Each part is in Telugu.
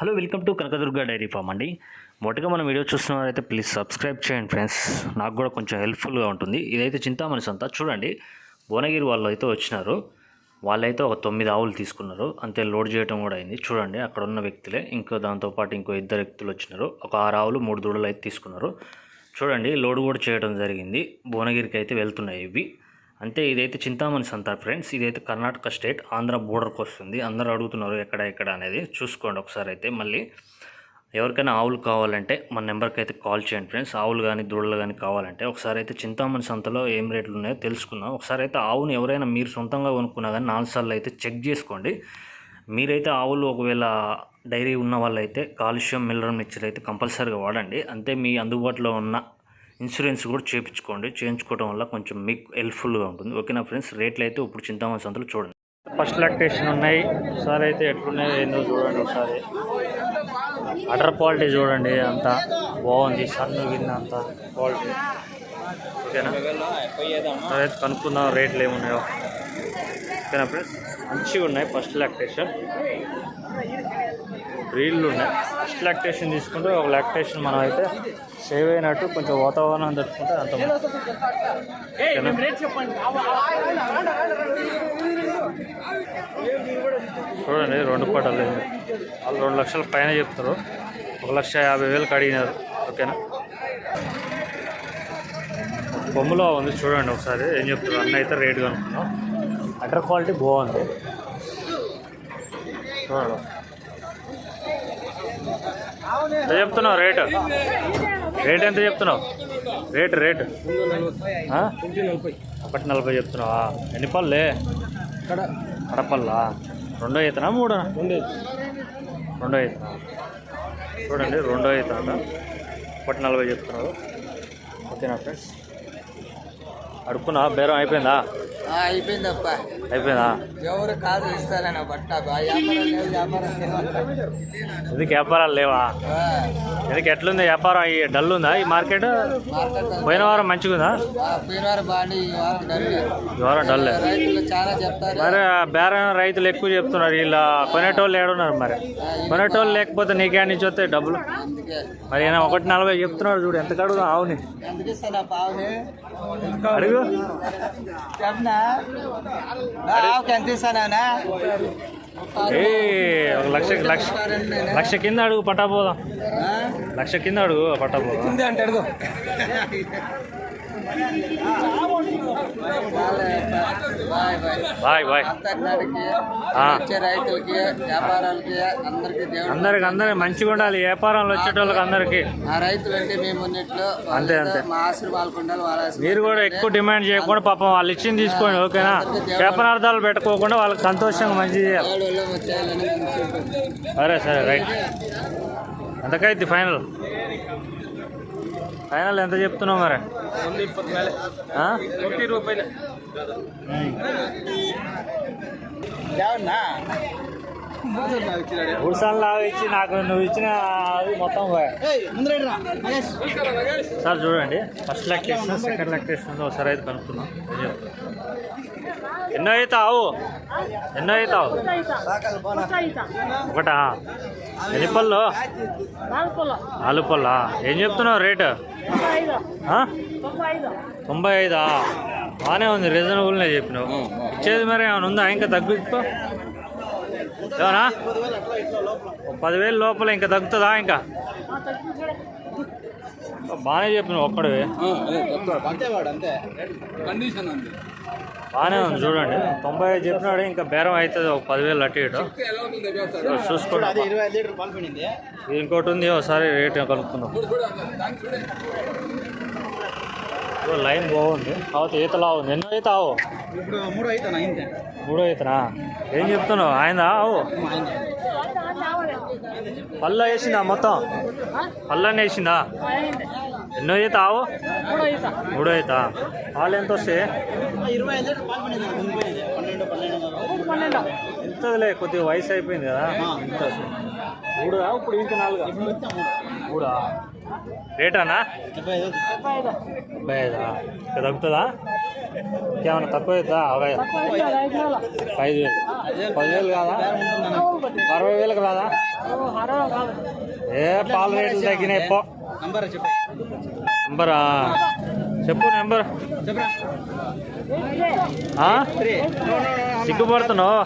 Hello welcome to Kanakadurga dairy farm అండి. మొదటగా మనం వీడియో చూస్తున్నారైతే ప్లీజ్ సబ్స్క్రైబ్ చేయండి ఫ్రెండ్స్ నాకు కూడా కొంచెం హెల్ప్ఫుల్గా ఉంటుంది. ఇదైతే చింతామణి సంత. చూడండి భువనగిరి వాళ్ళు అయితే వచ్చినారు. వాళ్ళైతే ఒక తొమ్మిది ఆవులు తీసుకున్నారు. అంతే లోడ్ చేయడం కూడా అయింది. చూడండి అక్కడ ఉన్న వ్యక్తులే. ఇంకో దాంతోపాటు ఇంకో ఇద్దరు వ్యక్తులు వచ్చినారు. ఒక ఆరు ఆవులు మూడు దూడలు అయితే తీసుకున్నారు. చూడండి లోడ్ కూడా చేయడం జరిగింది. భువనగిరికి అయితే వెళ్తున్నాయి ఇవి. అంటే ఇదైతే చింతామణి సంత ఫ్రెండ్స్. ఇదైతే కర్ణాటక స్టేట్ ఆంధ్ర బోర్డర్కి వస్తుంది. అందరూ అడుగుతున్నారు ఎక్కడ ఎక్కడ అనేది. చూసుకోండి ఒకసారి అయితే మళ్ళీ. ఎవరికైనా ఆవులు కావాలంటే మన నెంబర్కి అయితే కాల్ చేయండి ఫ్రెండ్స్. ఆవులు కానీ దూడలు కానీ కావాలంటే ఒకసారి అయితే చింతామణి సంతలో ఏం రేట్లు ఉన్నాయో తెలుసుకుందాం. ఒకసారి అయితే ఆవును ఎవరైనా మీరు సొంతంగా కొనుక్కున్నా కానీ నాలుగు సార్లు అయితే చెక్ చేసుకోండి. మీరైతే ఆవులు ఒకవేళ డైరీ ఉన్న వాళ్ళైతే కాలుష్యం మిల్లర్ మిక్చర్ అయితే కంపల్సరీగా వాడండి. అంతే మీ అందుబాటులో ఉన్న ఇన్సూరెన్స్ కూడా చేయించుకోండి చేయించుకోవడం వల్ల కొంచెం మీకు హెల్ప్ఫుల్గా ఉంటుంది. ఓకేనా ఫ్రెండ్స్? రేట్లు అయితే ఇప్పుడు చింతామణి సంతలో చూడండి. ఫస్ట్ లాక్టేషన్ ఉన్నాయి. ఒకసారి అయితే ఎట్లున్నాయో ఏందో చూడండి ఒకసారి. అటర్ క్వాలిటీ చూడండి అంతా. బాగుంది. సన్ను గిన్నె అంతా క్వాలిటీ. ఓకేనా? సరే అయితే కనుక్కుందాం రేట్లు ఏమున్నాయో. ఓకేనా ఫ్రెండ్స్? మంచిగా ఉన్నాయి ఫస్ట్ లాక్టేషన్. రీళ్ళు ఉన్నాయి. ఫస్ట్ లాక్టేషన్ తీసుకుంటే ఒక లాక్టేషన్ మనం అయితే సేవ్ అయినట్టు కొంచెం వాతావరణం తట్టుకుంటే అంత? చూడండి రెండు పటాలు వాళ్ళు రెండు లక్షల పైన చెప్తారు. ఒక లక్ష యాభై వేలకు అడిగినారు ఓకేనా? బొమ్మలో ఉంది చూడండి ఒకసారి. ఏం చెప్తారు? అన్న అయితే రేట్ కనుక్కున్నాం అటర్ క్వాలిటీ బాగుంది. చూడండి. చెప్తున్నావు రేటు? రేట్ ఎంత చెప్తున్నావు? Rate rate? ఒకటి నలభై చెప్తున్నావా? ఎన్ని పళ్ళే? కడపల్లా రెండో ఈతనా మూడో రెండో ఈతనా చూడండి రెండో అంట ఒకటి నలభై చెప్తున్నారు ఓకేనా ఫ్రెండ్స్? అడుక్కున్నా బేరం అయిపోయిందా? అయిపోయిందప్ప. అయిపోయిందా? ఎవరు కాదు ఇస్తారని బట్ట. ఎందుకు వ్యాపారాలు లేవా? ఎందుకు ఎట్లుంది వ్యాపారం? ఈ డల్ ఉందా? ఈ మార్కెట్? పోయిన వారం మంచిగా ఉందా? ఆ, పోయిన వారం ఈ వారం డల్లే. ఈ వారం డల్. చాలా చెప్తారు. మరి బేరం రైతులు ఎక్కువ చెప్తున్నారు. ఇలా కొనేటోళ్ళు ఏడున్నారు మరి. కొనేటోళ్ళు లేకపోతే నీకే నుంచి వస్తాయి డబ్బులు. మరి ఈయన ఒకటి నలభై చెప్తున్నాడు చూడు ఎంత కడుగు ఆవుని? అడుగు. ఆవుకి ఎంత ఇస్తానా ఏ ఒక లక్ష లక్ష లక్ష కింద అడుగు పట్టా పోదాం. లక్ష కింద అడుగు పట్టా పోదాం. అంటే అడుగు. Bye bye. వచ్చే రైతులకి వ్యాపారాలకి అందరికి అందరికి అందరికి మంచిగా ఉండాలి. వ్యాపారంలో వచ్చేటోళ్ళకి అందరికి. ఆ రైతులు అంటే మేము ఉన్నట్లు అంతే, అంతే. మా ఉండాలి వాళ్ళ మీరు కూడా ఎక్కువ డిమాండ్ చేయకుండా పాపం వాళ్ళు ఇచ్చింది తీసుకోండి ఓకేనా? వ్యాపారార్థాలు పెట్టుకోకుండా వాళ్ళకి సంతోషంగా మంచి చేయాలి. సరే సరే రైట్. ఎంతకైద్ది ఫైనల్? ఫైనల్ ఎంత చెప్తున్నావు మరి? ఆ? సార్లు లాగా ఇచ్చి నాకు నువ్వు ఇచ్చిన అది మొత్తం. సార్ చూడండి ఫస్ట్ లాక్టేషన్ సెకండ్ లాక్టేషన్ ఒకసారి అయితే కనుక్కున్నాం? ఎన్నో అవుతావు? ఎన్నో అవుతావు? ఒకటా? ఎన్ని పళ్ళు? నాలుగు పళ్ళా? ఏం చెప్తున్నావు రేటు? తొంభై ఐదా? బాగానే ఉంది రీజనబుల్నే చెప్పినావు. ఇచ్చేది మరి ఏమైనా ఉందా? ఇంకా తగ్గించుకో. ఏమన్నా పదివేలు లోపల ఇంకా తగ్గుతుందా ఇంకా? బాగానే చెప్పినావు ఒక్కడివి. బాగానే ఉంది చూడండి. తొంభై ఐదు చెప్పినాడు ఇంకా బేరం అవుతుంది ఒక పదివేలు అటు ఇటు. చూసుకోండి ఇంకోటి ఉంది ఒకసారి రేట్ కనుక్కుందాం. లైన్ బాగుంది. కాకపోతే ఈతలా ఉంది. ఎన్నో ఈత ఆవు? మూడు మూడో ఈతనా? ఏం చెప్తున్నావు? ఆయన ఆవు? పళ్ళ వేసిందా మొత్తం? పళ్ళని వేసిందా? ఎన్నో ఈత ఆవు? మూడో ఈత. పాలు ఎంత వస్తాయి? ఎంతదిలే? కొద్దిగా వయసు అయిపోయింది కదా. ఎంత మూడుదా ఇప్పుడు ఇంకా నాలుగు. మూడా. రేటానా? డెబ్బై ఐదు. ఐదా ఇంకా తగ్గుతుందా? ఇంకేమన్నా తక్కువ అవుతుందా? ఐదు. వేలు పదివేలు కాదా? అరవై వేలకు రాదా? ఏ పాల రేట్లు తగ్గినాయి పో. నంబర్? చెప్పు నెంబరా. చెప్పు నెంబర్ సిగ్గుపడుతున్నావు?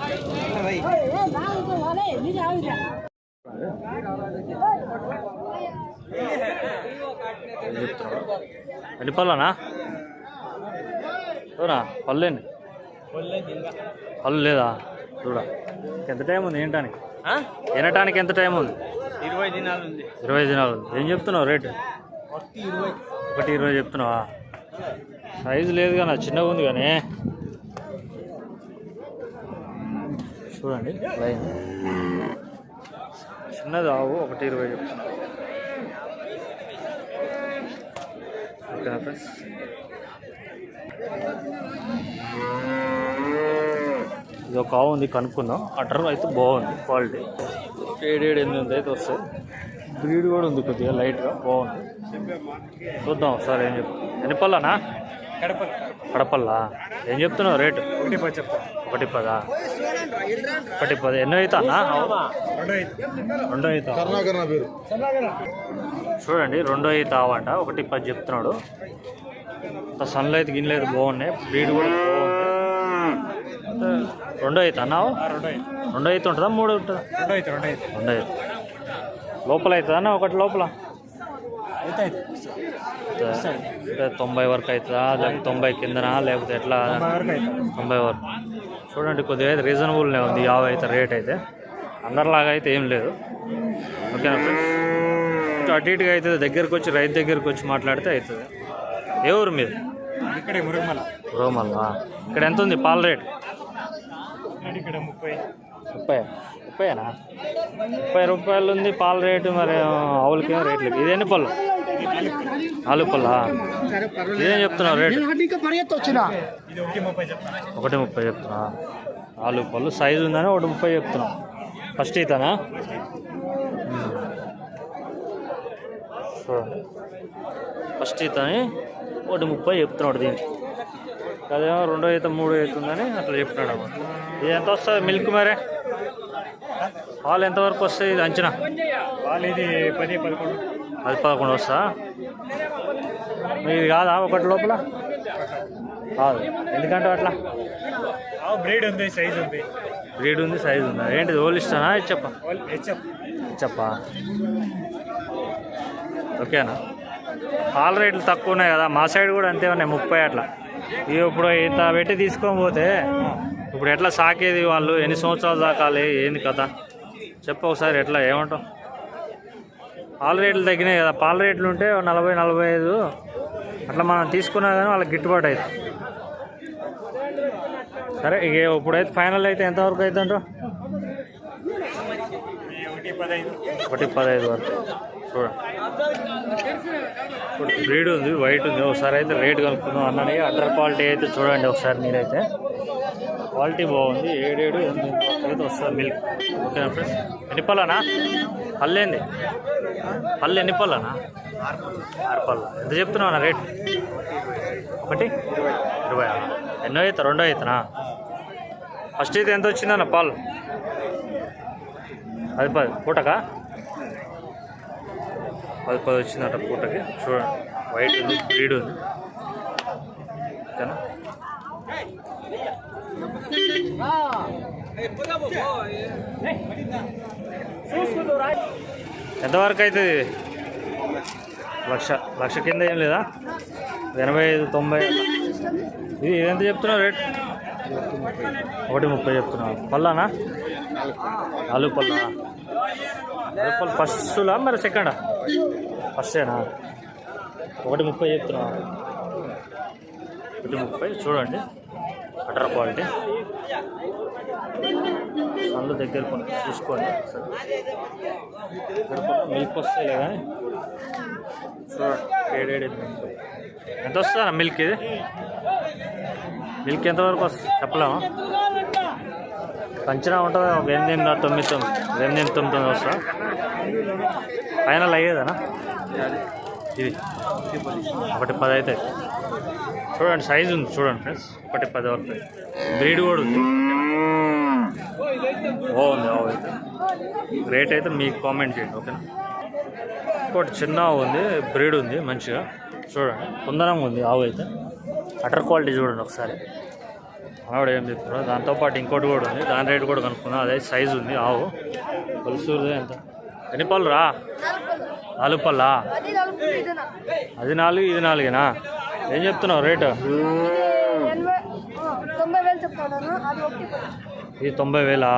ఏం చెప్తున్నావు ఎన్ని పళ్ళనా? చూడా పళ్ళేండి పళ్ళు లేదా? చూడ ఎంత టైం ఉంది ఏంటానికి వినటానికి ఎంత టైం ఉంది? ఇరవై దినాలు ఉంది. ఇరవై దినాలు ఉంది. ఏం చెప్తున్నావు రేటు? ఒకటి ఇరవై. ఒకటి ఇరవై చెప్తున్నావా? సైజు లేదు కానీ చిన్నగా ఉంది కానీ. చూడండి లైన్. చిన్నది ఆవు ఒకటి ఇరవై చెప్తున్నా ఓకేనా ఫ్రెండ్స్ ఇది ఒక ఆవు ఉంది కనుక్కుందాం. అటర్ అయితే బాగుంది క్వాలిటీ. ఏడేడు ఎనిమిది అయితే వస్తాయి. బ్రీడ్ కూడా ఉంది కొద్దిగా లైట్గా బాగుంది. చూద్దాం ఒకసారి ఏం చెప్తా ఎన్ని పళ్ళనా? కడప. కడపల్లా? ఏం చెప్తున్నావు రేటు? ఒకటి పది చెప్తా. ఒకటి పదా? ఒకటి పది ఎన్నో అవుతా. రెండో చూడండి రెండో అవుతా అవంట ఒకటి పది చెప్తున్నాడు. సన్లైట్ గిన్నెలైతే బాగున్నాయి. బ్రీడ్ కూడా బాగుంది. అయితే రెండో అవుతా అన్నావు? రెండో అయితే ఉంటుందా? మూడు ఉంటుందా? రెండో అయితే లోపల అవుతుందా అన్న? ఒకటి లోపల. అయితే తొంభై వరకు అవుతుందా? లేకపోతే తొంభై కిందనా? లేకపోతే ఎట్లా? అయితే తొంభై వరకు. చూడండి కొద్దిగా అయితే రీజనబుల్నే ఉంది యాభై అయితే రేట్ అయితే. అందరిలాగా అయితే ఏం లేదు. ఓకేనా ఫ్రెండ్స్ అటు ఇటుగా అవుతుంది దగ్గరకు వచ్చి రైతు దగ్గరకు వచ్చి మాట్లాడితే అవుతుంది. ఏ ఊరు మీరు? ఇక్కడే మురుగుమల. రోమల్లా ఇక్కడ ఎంత ఉంది పాల రేట్? ఇక్కడ ముప్పై. ముప్పై? ముప్పైనా? ముప్పై రూపాయలు ఉంది పాల రేటు మరి ఆవులకేమో రేట్లు. ఇది ఎన్ని పళ్ళు? నాలుగు పళ్ళా ఏం చెప్తున్నావు రేట్? ఒకటి ముప్పై చెప్తున్నా. నాలుగు పళ్ళు సైజు ఉందని ఒకటి ముప్పై చెప్తున్నా. ఫస్ట్ ఇతనా ఫస్ట్ ఇతని ఒకటి ముప్పై చెప్తున్నాడు దీనికి. అదేమో రెండో ఈత మూడో ఈత ఉందని అట్లా చెప్తున్నాడు అన్నమాట ఇది ఎంత వస్తుంది మిల్క్ మరే? పాలు ఎంతవరకు వస్తాయి ఇది అంచనా? వాళ్ళు ఇది పది పదకొండు. అది పదకొండు వస్తా? ఇది కాదా ఒకటి లోపల? కాదు. ఎందుకంటే అట్లా? బ్రీడ్ ఉంది సైజ్ ఉంది. బ్రీడ్ ఉంది సైజు ఉందా. ఏంటిది ఓల్ ఇస్తానా చెప్ప. చెప్పా. ఓకేనా పాల రేట్లు తక్కువ ఉన్నాయి కదా మా సైడ్ కూడా అంతే ఉన్నాయి ముప్పై అట్లా. ఇవి ఇప్పుడు ఇంత పెట్టి తీసుకొని పోతే ఇప్పుడు ఎట్లా సాకేది వాళ్ళు? ఎన్ని సంవత్సరాలు సాకాలి? ఏంది కథ? చెప్పు ఒకసారి ఎట్లా ఏమంటావు? పాల రేట్లు తగ్గినాయి కదా. పాల రేట్లు ఉంటే ఓ నలభై నలభై ఐదు. అట్లా మనం తీసుకున్నా కానీ వాళ్ళకి గిట్టుబాటు అవుతుంది సరే ఇక ఇప్పుడైతే ఫైనల్ అయితే ఎంతవరకు అవుతుంటావు ఒకటి పదహైదు ఒకటి పదహైదు వరకు. చూడండి ఇప్పుడు బ్రీడ్ ఉంది వైట్ ఉంది. ఒకసారి అయితే రేట్ కనుక్కుందాం అన్నని. అడ్డర్ క్వాలిటీ అయితే చూడండి ఒకసారి మీరైతే. క్వాలిటీ బాగుంది. ఏడేడు ఎనిమిది అయితే వస్తుంది మిల్క్. ఓకేనా ఫ్రెండ్స్? ఎన్ని పళ్ళనా? పళ్ళేంది పళ్ళు ఎన్ని పళ్ళనా? ఆరు పళ్ళు. ఎంత చెప్తున్నావు అన్న రేట్? ఒకటి? ఇరవై ఎన్నో అవుతా రెండో అవుతానా ఫస్ట్ అయితే ఎంత వచ్చిందన్న పాలు? పది పది. పూటకా? పది పది వచ్చిందట పూటకి. చూడండి వైట్ ఉంది బ్రీడ్ ఉంది. ఓకేనా? ఎంతవరకు అవుతుంది లక్ష లక్ష కింద ఏం లేదా? ఎనభై ఐదు తొంభై. ఇది ఎంత చెప్తున్నావు రేట్? ఒకటి ముప్పై చెప్తున్నావు. పల్లానా ఆలు పళ్ళా? ఆలు పళ్ళు ఫస్ట్లా మరి సెకండా? ఫస్టేనా ఒకటి ముప్పై చెప్తున్నావు. ఒకటి ముప్పై చూడండి. అటర్ క్వాలిటీ. సన్లు దగ్గర కొన్ని చూసుకోండి మిల్క్ వస్తాయి కానీ. ఏడేడు. ఎంత వస్తుందా మిల్క్ ఇది? మిల్క్ ఎంతవరకు వస్తుంది? చెప్పలేమా? అంచనా ఉంటుంది? ఒక ఎనిమిది తొమ్మిది తొమ్మిది. ఎనిమిది తొమ్మిది తొమ్మిది వస్తా ఫైనల్ అయ్యేదనా ఇది. ఒకటి పది అయితే. చూడండి సైజ్ ఉంది చూడండి ఫ్రెండ్స్ ఒకటి పది వరకు. బ్రీడ్ కూడా ఉంది. బాగుంది అయితే రేట్ అయితే మీకు కామెంట్ చేయండి ఓకేనా ఇంకోటి చిన్న ఆవు ఉంది బ్రీడ్ ఉంది మంచిగా. చూడండి కుందరంగా ఉంది ఆవు అయితే. అటర్ క్వాలిటీ చూడండి ఒకసారి. ఆవిడ ఏం చెప్తున్నారు దాంతోపాటు ఇంకోటి కూడా ఉంది. దాని రేట్ కూడా కనుక్కున్నాం అదే సైజ్ ఉంది ఆవు. కొలుసూరు ఎంత? ఎన్ని పళ్ళు రా? నాలుగు పళ్ళా? అది నాలుగు ఇది నాలుగేనా? ఏం చెప్తున్నావు రేటు? ఇది తొంభై వేలా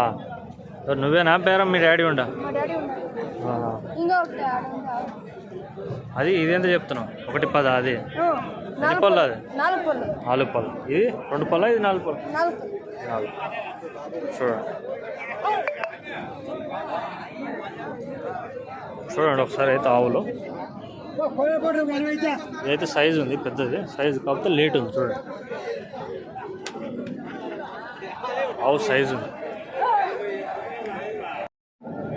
నువ్వేనా పేరం? మీ డాడీ ఉండా? అది ఇది ఎంత చెప్తున్నావు? ఒకటి పద అది. ఎన్ని నాలుగు పళ్ళు అది? నాలుగు పళ్ళు. ఇది రెండు పళ్ళ? ఇది నాలుగు పళ్ళు? నాలుగు. చూడండి చూడండి ఒకసారి అయితే ఆవులు. ఇదైతే సైజు ఉంది పెద్దది. సైజు కాకపోతే లేట్ ఉంది చూడండి. ఆవు సైజు ఉంది.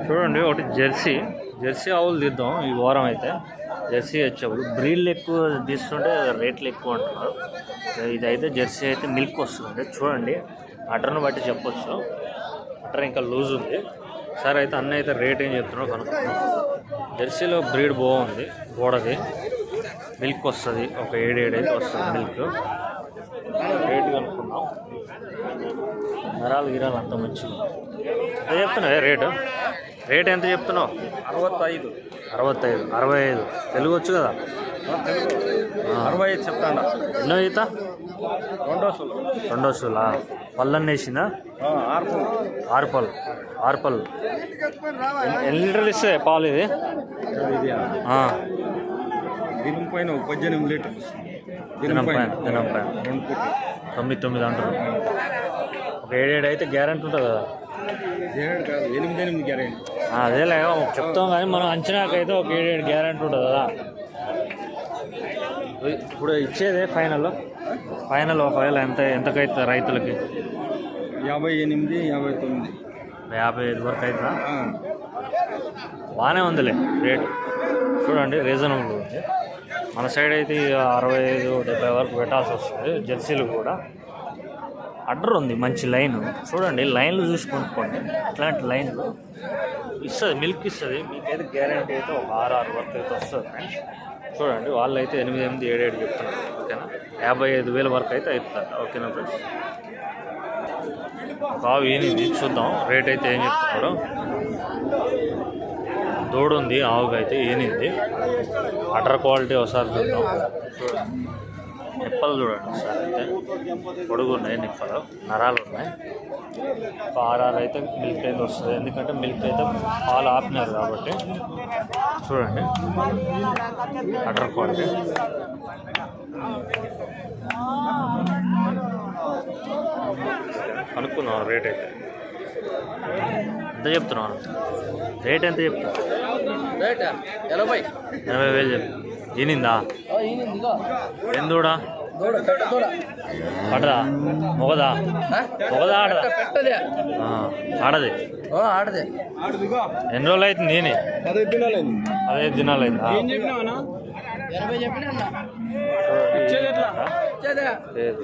చూడండి ఒకటి జెర్సీ. జెర్సీ ఆవులు తీద్దాం ఈ వారం అయితే. జెర్సీ వచ్చేప్పుడు. బ్రీడ్లు ఎక్కువ తీస్తుంటే రేట్లు ఎక్కువ అంటున్నారు. ఇదైతే జెర్సీ అయితే మిల్క్ వస్తుంది చూడండి అటర్ను బట్టి చెప్పొచ్చు. అటర్ ఇంకా లూజ్ ఉంది. సరే అయితే అన్న అయితే రేట్ ఏం చెప్తున్నావు కనుక్కున్నాం జెర్సీలో బ్రీడ్ బాగుంది గోడది మిల్క్ వస్తుంది ఒక ఏడు ఏడు అయితే వస్తుంది మిల్క్. రేట్ కనుక్కున్నాం నరాలు గిరాలు అంత మంచిగా ఎంత చెప్తున్నావు రేటు? రేట్ ఎంత చెప్తున్నావు? అరవత్తైదు. అరవత్తైదు అరవై ఐదు. తెలుగు వచ్చు కదా? అరవై ఐదు చెప్తాను ఎన్నో ఈత? రెండో సూలు. రెండో సూలా? పళ్ళన్నీ వేసిందా ఆర్పు ఆరు పళ్ళు. ఆరు పళ్ళు. ఎన్ని- లీటర్లు ఇస్తాయి పాలు ఇది? దినం పైన పద్దెనిమిది లీటర్ దినం పైన. దినం పైన. తొమ్మిది తొమ్మిది అంటారు. ఒక ఏడేడు అయితే గ్యారంటీ ఉంటుంది కదా? ఎనిమిది ఎనిమిది గ్యారెంటీ. అదేలే చెప్తాం కానీ మనం అంచనాకైతే ఒక ఏడేడు గ్యారంటీ ఉంటుంది కదా? ఇప్పుడు ఇచ్చేదే ఫైనల్ ఫైనల్ ఒకవేళ ఎంత ఎంతకైతే రైతులకి? యాభై ఎనిమిది యాభై తొమ్మిది. యాభై ఐదు వరకు అవుతుందా? బాగానే ఉందిలే రేట్. చూడండి రీజనబుల్ ఉంది. మన సైడ్ అయితే అరవై ఐదు డెబ్బై వరకు పెట్టాల్సి వస్తుంది జెర్సీలు కూడా. అడ్డర్ ఉంది మంచి లైన్ చూడండి లైన్లు చూసి కొనుక్కోండి. ఇట్లాంటి లైన్లు ఇస్తుంది మిల్క్ ఇస్తుంది. మీకైతే గ్యారంటీ అయితే ఒక ఆరు ఆరు వరకు అయితే వస్తుంది ఫ్రెండ్స్ చూడండి వాళ్ళు అయితే ఎనిమిది ఎనిమిది ఏడు ఏడు చెప్తున్నారు. ఓకేనా? యాభై ఐదు వేల వరకు అయితే అవుతుంది ఓకేనా ఫ్రెండ్స్? కావు ఆవు ఈనింది చూద్దాం. రేట్ అయితే ఏం చెప్తున్నారు? దూడుంది ఉంది ఆవుగా అయితే ఏనింది అటర్ క్వాలిటీ ఒకసారి చూద్దాం. చూడండి నిప్పలు చూడండి ఒకసారి అయితే. పొడుగు ఉన్నాయి నిప్పలు నరాలు ఉన్నాయి. ఒక ఆర్ఆర్ అయితే మిల్క్ అయితే వస్తుంది. ఎందుకంటే మిల్క్ అయితే పాలు ఆపినారు కాబట్టి. చూడండి. అటర్ క్వాలిటీ కనుక్కున్నాం రేట్ అయితే. ఎంత చెప్తున్నాను రేట్ ఎంత రేట్ ఎనభై. ఎనభై వేలు చెప్పు. ఈనిందా? ఎందుడా? పడదా మొగదా? మొగదా ఆడదా? పెట్టదే ఆ, ఆడది. ఆడదే. ఎన్ని రోజులు అవుతుంది ఈని అదే తినాలి అదే దినాలు అయిందా లేదు.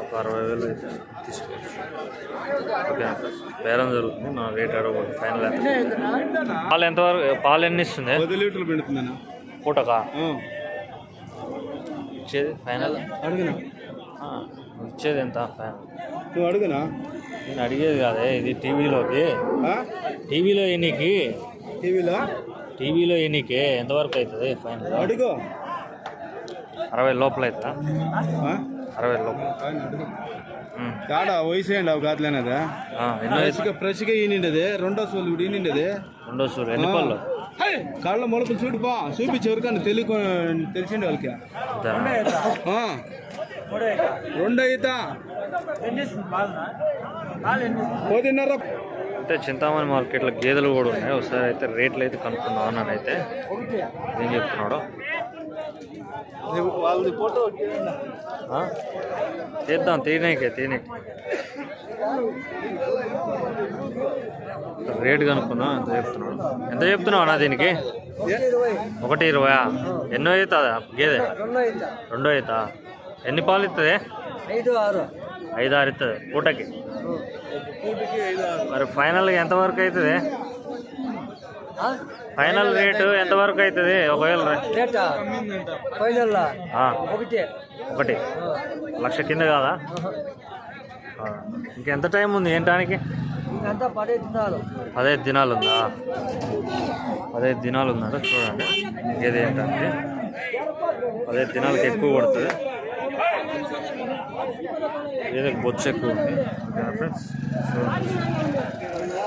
ఒక అరవై వేలు అయితే తీసుకోవచ్చు ఓకే. బేరం జరుగుతుంది. మన రేట్ అడగకూడదు ఫైనల్ పాలు ఎంతవరకు పాలు ఎన్ని ఇస్తుంది? పది లీటర్లు పెడుతుందన్నా పూటకా? ఇచ్చేది ఫైనల్? అడుగునా? ఇచ్చేది ఎంత? ఫైనల్. నువ్వు అడుగునా? నేను అడిగేది కాదే. ఇది టీవీలోకి. టీవీలో ఎన్నికి? టీవీలో? టీవీలో ఎన్నికి? ఎంతవరకు అవుతుంది? ఫైనల్. అడుగు. అరవై లోపల అవుతుందా అరవై లోపల. కాడ వయసు ఏంటి అవి కాదులేనదా వయసు? ప్రసిగా ప్రసిగా ఈనిండదే రెండో సోలు ఇప్పుడు ఈనిండదే. రెండో సూర్ ఎన్ని పళ్ళు? కాళ్ళ మొలకలు చూడుపా చూపించి ఎవరికన్నా తెలియ తెలిసిండే వాళ్ళకి. రెండు అయితా పదిన్నర అంటే చింతామణి మార్కెట్లో గేదెలు కూడా ఉన్నాయి. ఒకసారి అయితే రేట్లు అయితే కనుక్కుందాం అన్నాను అయితే ఏం చెప్తున్నాడు? వాళ్ళది ఫోటో? తీద్దాం తీయనీకే తీయనీకే రేట్ కనుక్కుందాం ఎంత చెప్తున్నాడు? ఎంత చెప్తున్నావు అన్న దీనికి? ఒకటి ఇరవై ఎన్నో అవుతుందా గేదె? రెండో అవుతా. ఎన్ని పాలు ఇస్తుంది ఐదు ఆరు. ఐదు ఆరు ఇస్తుంది పూటకి మరి ఫైనల్గా ఎంతవరకు అవుతుంది? ఫైనల్ రేటు ఎంతవరకు అవుతుంది ఒకవేళ ఫైనల్ ఒకటి. ఒకటి. లక్ష కింద కాదా? ఇంకెంత టైం ఉంది ఏంటానికి? పదహైదు దినాలు. ఉందా? పదహైదు దినాలు ఉందంట చూడండి. ఏది ఏంటంటే? పదహైదు దినాలకి ఎక్కువ పడుతుంది. ఏదో బొచ్చు ఎక్కువ ఉంది? ఫ్రెండ్స్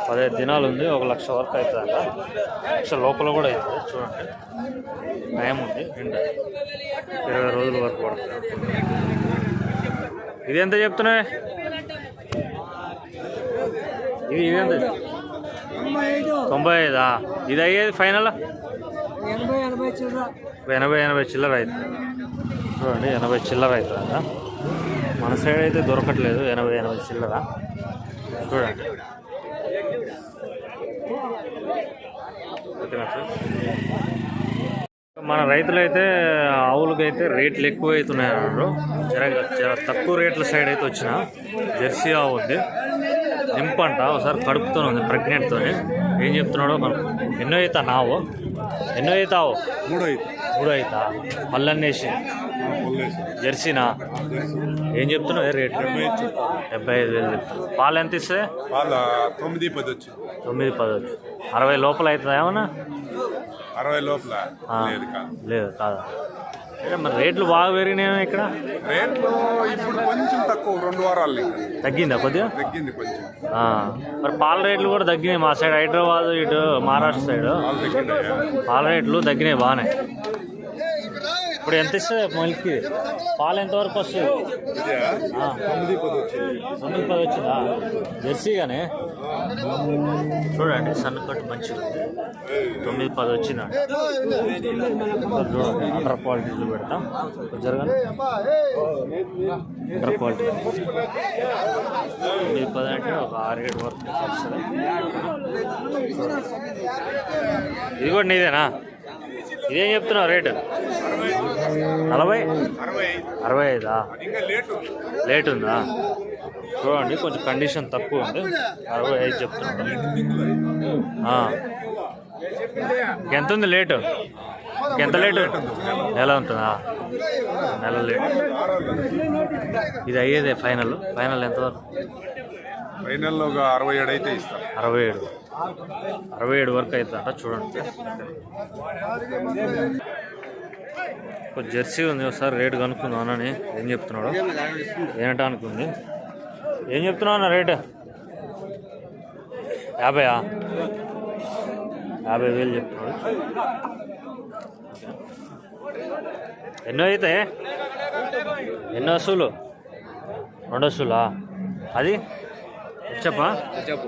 చూడండి పదహైదు దినాలు ఉంది ఒక లక్ష వరకు అవుతుందంట. లక్ష లోపల కూడా అవుతుంది చూడండి. టైం ఉంది రెండు ఇరవై రోజుల వరకు పడుతుంది. ఇది ఎంత చెప్తున్నావే? ఇది ఇది ఎంత? తొంభై ఐదా ఇది అయ్యేది ఫైనల్? ఎనభై ఎనభై చిల్లర ఎనభై ఎనభై చిల్లర అవుతుంది. చూడండి ఎనభై చిల్లర అవుతుందంట. మన సైడ్ అయితే దొరకట్లేదు ఎనభై ఎనభై చిల్లర. చూడండి. ఓకేనా సార్? మన రైతులైతే ఆవులకైతే రేట్లు ఎక్కువ అవుతున్నాయి అన్నారు జర జర తక్కువ రేట్ల సైడ్ అయితే వచ్చిన జెర్సీ ఆవు ఉంది. నింపంట ఒకసారి కడుపుతో ఉంది ప్రెగ్నెంట్తో ఏం చెప్తున్నాడో మనం ఎన్నో అవుతా నావు ఎన్నో అవుతావు మూడో ఐదు మూడు అవుతా పళ్ళన్నేసి జెర్సీనా? ఏం చెప్తున్నావు? రేట్? డెబ్బై ఐదు వేలు చెప్తున్నావు. పాలు ఎంత ఇస్తే? వాళ్ళ తొమ్మిది పది వచ్చింది. తొమ్మిది పది వచ్చి. అరవై లోపల అవుతుందా ఏమన్నా? అరవై లోపల లేదు కాదు. మరి రేట్లు బాగా పెరిగినాయి ఇక్కడ? రేట్లు ఇప్పుడు కొంచెం తక్కువ రెండు వారాలు తగ్గిందా కొద్దిగా? తగ్గింది కొంచెం. మరి పాల రేట్లు కూడా తగ్గినాయి మా సైడ్ హైదరాబాద్ ఇటు మహారాష్ట్ర సైడ్. పాల రేట్లు తగ్గినాయి బాగానే. ఇప్పుడు ఎంత ఇస్తుంది? మిల్క్కి పాలు ఎంతవరకు వస్తుంది తొమ్మిది పది వచ్చింది. పది వచ్చిందా? జెర్సీగానే? చూడండి సన్న కట్టు మంచిగా ఉంది తొమ్మిది పది వచ్చిందండి చూడండి అండర్ క్వాలిటీలో పెడతాం. జరగండి అండర్ క్వాలిటీ తొమ్మిది పది అంటే ఒక ఆరు ఏడు వరకు వస్తుంది. ఇది కూడా నీదేనా? ఇదేం చెప్తున్నావు రేటు? నలభై అరవై ఐదు. లేటు లేట్ ఉందా? చూడండి కొంచెం కండిషన్ తక్కువ ఉంది. అరవై ఐదు చెప్తున్నాడు ఆ. ఎంత ఉంది లేటు? ఎంత లేటు? నెల ఉంటుందా? నెల లేట్. ఇది అయ్యేదే ఫైనల్. ఫైనల్ ఎంతవరకు ఫైనల్లో ఒక అరవై ఏడు అయితే ఇస్తాం. అరవై ఏడు. అరవై ఏడు వరకు అవుతుందంట చూడండి. ఒక జెర్సీ ఉంది ఒకసారి రేటు కనుక్కుందాం అన్నని. ఏం చెప్తున్నాడు? ఏనటానికి ఉంది ఏం చెప్తున్నావు అన్న రేటు? యాభైయా? యాభై వేలు చెప్తున్నాడు. ఎన్నో అవుతాయి ఎన్నో వసూలు రెండు వసూలా అది? చెప్పా? చెప్పు.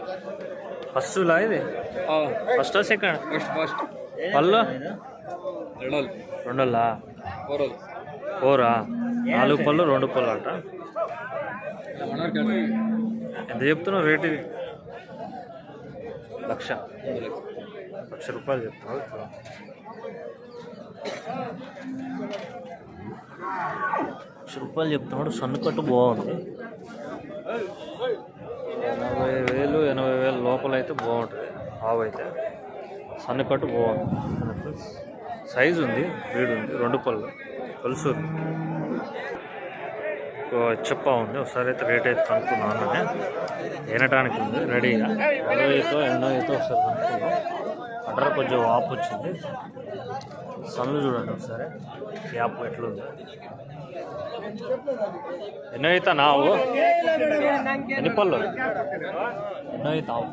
ఫస్టులా ఇది? First second? First first. పళ్ళు? ఫోరోలు ఫోరా నాలుగు పళ్ళు రెండు పళ్ళు అంట. ఎంత చెప్తున్నావు రేట్ ఇది? లక్ష. లక్ష రూపాయలు చెప్తున్నావు లక్ష రూపాయలు చెప్తున్నాడు సన్ను కట్టు బాగుంది. ఎనభై వేలు ఎనభై వేలు లోపల అయితే బాగుంటుంది. ఆవు అయితే సన్ను కట్టు బాగుంది. సైజు ఉంది బ్రీడ్ ఉంది రెండు పళ్ళు పలుసు ఉంది. చెప్ప ఉంది ఒకసారి అయితే రేట్ అయితే కనుక్కున్నాను అన్ననే వినటానికి ఉంది రెడీగా ఎన్నో అయితే ఎన్నో అయితే ఒకసారి కనుక్కున్నాం అడ్ర కొంచెం వాపు వచ్చింది. సన్ను చూడండి ఒకసారి యాప్ ఎట్లుంది. ఎన్నో అవుతా నావు ఎన్ని పళ్ళు? ఎన్నో అవుతావు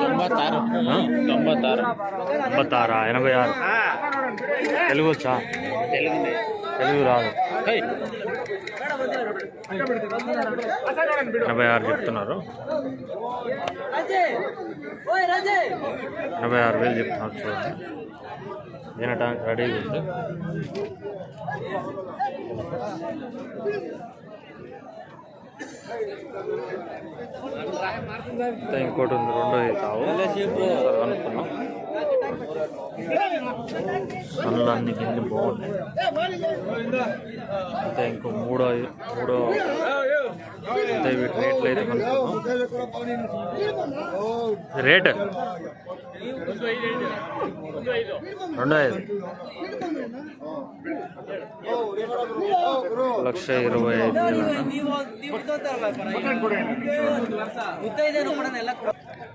తొంభత్తారు. తొంభత్తారు. తొంభత్తారా? ఎనభై ఆరు తెలుగు వచ్చా? తెలుగు తెలుగు రాదు. ఎనభై ఆరు చెప్తున్నారు. ఎనభై ఆరు వేలు చెప్తున్నారు చూడండి. తినటానికి రెడీ ఉంది. ఇంకోటి ఉంది రెండో తావు అనుకున్నాం. కనుక్కున్నాం పనులు అన్ని గిన్నె బాగున్నాయి. అంటే ఇంకో మూడో మూడో అంటే వీటి రేట్లు అయితే కనుక్కున్నాం రేట్? రెండు ఐదు. లక్ష ఇరవై ఐదు వేలు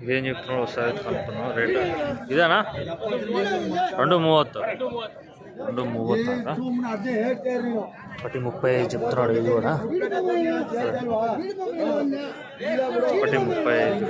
ఇదేం చెప్తున్నాడు ఒకసారి కనుక్కున్నాం రేట్? ఇదేనా? రెండు మూవత్తు. రెండు మూవత్తు ఒకటి ముప్పై ఐదు చెప్తున్నాడు ఇది కూడా. ఒకటి ముప్పై ఐదు